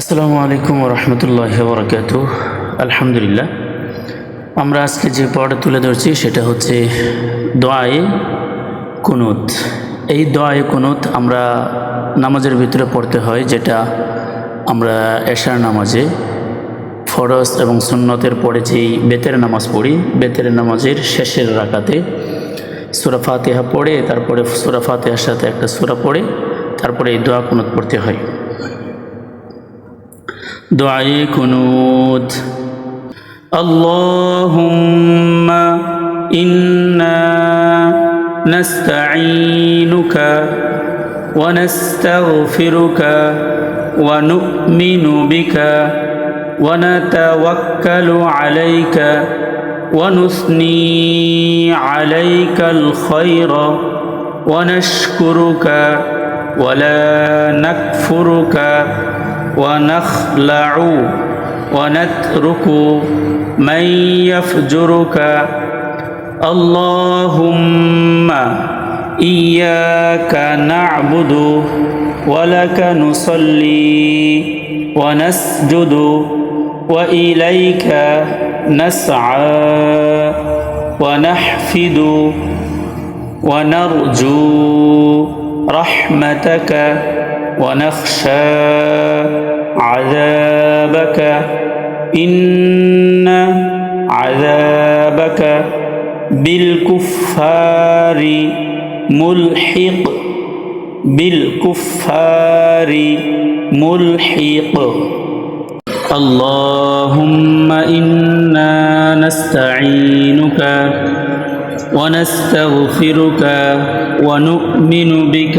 আসসালামু আলাইকুম রহমতুল্লাহ বরকাত আলহামদুলিল্লাহ, আমরা আজকে যে পড়া তুলে ধরছি সেটা হচ্ছে দোয়ায়ে কুনুত। এই দোয়ায়ে কুনুত আমরা নামাজের ভিতরে পড়তে হয়, যেটা আমরা এশার নামাজে ফরজ এবং সুন্নতের পরে যেই বেতের নামাজ পড়ি, বেতের নামাজের শেষের রাকাতে সুরা ফাতেহা পড়ে, তারপরে সুরা ফাতেহার সাথে একটা সুরা পড়ে, তারপরে এই দোয়া কুনুত পড়তে হয়। دعاء كنوت اللهم إنا نستعينك ونستغفرك ونؤمن بك ونتوكل عليك ونثني عليك الخير ونشكرك ولا نكفرك ونخلع ونترك من يفجرك. اللهم إياك نعبد ولك نصلي ونسجد وإليك نسعى ونحفد ونرجو رحمتك ونخشى عذابك. إن عذابك بالكفار ملحق. بالكفار ملحق. اللهم إنا نستعينك ونستغفرك ونؤمن بك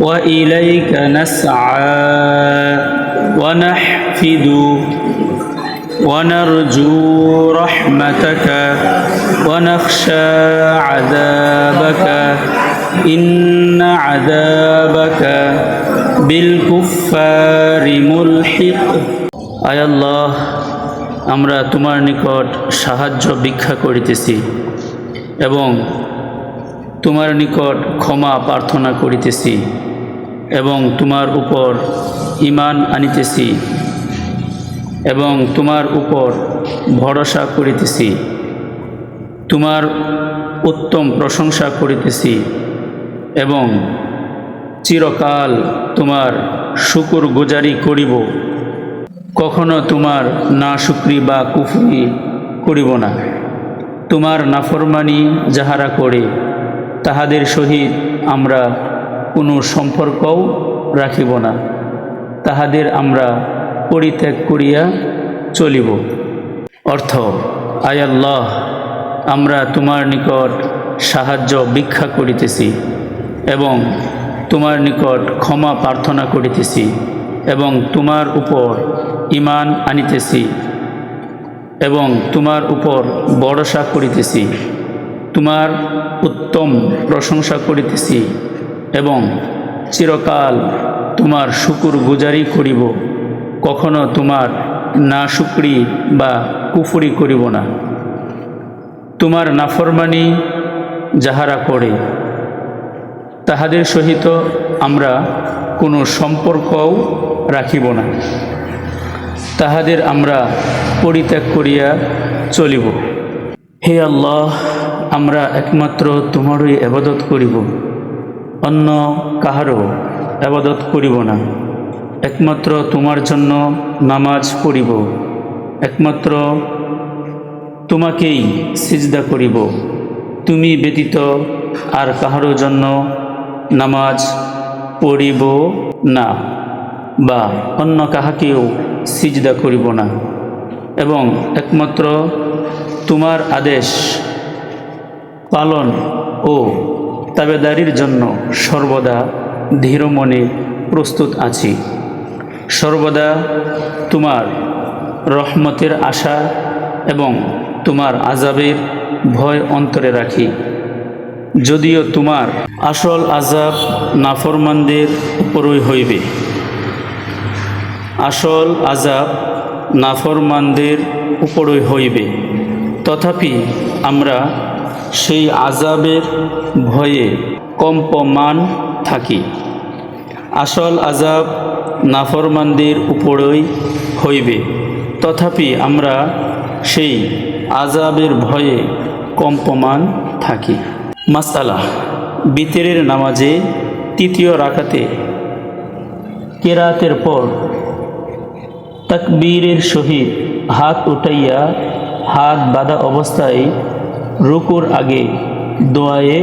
وإليك نسعى ونحفد ونرجو رحمتك ونخشى عذابك إن عذابك بالكفار ملحق আয় আল্লাহ আমরা তোমার নিকট সাহায্য ভিক্ষা করিতেছি এবং তোমার নিকট ক্ষমা প্রার্থনা করিতেছি এবং তোমার উপর ইমান আনিতেছি এবং তোমার উপর ভরসা করিতেছি, তোমার উত্তম প্রশংসা করিতেছি এবং চিরকাল তোমার শুকুর গুজারি করিব। কখনো তোমার না শুক্রি বা কুফরি করিব না। তোমার নাফরমানি যাহারা করে তাহাদের সহিত আমরা কোনো সম্পর্কও রাখিব না। তাহাদের আমরা পরিত্যাগ করিয়া চলিব। অর্থ আয়াল্লাহ আমরা তোমার নিকট সাহায্য ভিক্ষা করিতেছি এবং তোমার নিকট ক্ষমা প্রার্থনা করিতেছি এবং তোমার উপর ইমান আনিতেছি এবং তোমার উপর ভরসা করিতেছি। তোমার উত্তম প্রশংসা করিতেছি এবং চিরকাল তোমার শুকুর গুজারি করিব। কখনো তোমার না শুকরি বা কুফুরি করিব না। তোমার নাফরমানি যাহারা করে, তাহাদের সহিত আমরা কোনো সম্পর্কও রাখিব না। তাহাদের আমরা পরিত্যাগ করিয়া চলিব। হে আল্লাহ, আমরা একমাত্র তোমারই আবাদত করিব, অন্য কাহারও আবাদত করিব না। একমাত্র তোমার জন্য নামাজ পড়িব, একমাত্র তোমাকেই সিজদা করিব। তুমি ব্যতীত আর কাহারও জন্য নামাজ পড়িব না, বা অন্য কাহাকেও সিজদা করিব না। এবং একমাত্র তোমার আদেশ পালন ও তাবেদারির জন্য সর্বদা ধীর মনে প্রস্তুত আছি। সর্বদা তোমার রহমতের আশা এবং তোমার আজাবের ভয় অন্তরে রাখি। যদিও তোমার আসল আজাব নাফরমানদের উপরই হইবে। আসল আজাব নাফরমানদের উপরই হইবে। তথাপি আমরা সেই আজাবের ভয়ে কম্পমান থাকি। আসল আজাব নাফরমানদের উপরেই হইবে। তথাপি আমরা সেই আজাবের ভয়ে কম্পমান থাকি। মাসালা বিতেরের নামাজে তৃতীয় রাখাতে কেরাতের পর তাকবীরের সহিত হাত উঠাইয়া হাত বাঁধা অবস্থায় রুকুর আগে দোয়ায়ে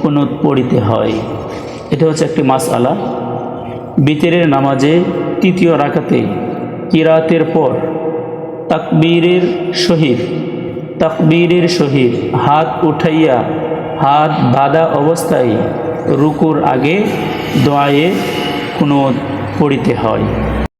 কুনুত পড়িতে হয়। এটা হচ্ছে একটি মাস আলা বিতেরের নামাজে তৃতীয় রাখাতে কিরাতের পর তাকবীরের সহিত তাকবীরের সহিত হাত উঠাইয়া হাত বাঁধা অবস্থায় রুকুর আগে দোয়ায়ে কুনুত পড়িতে হয়।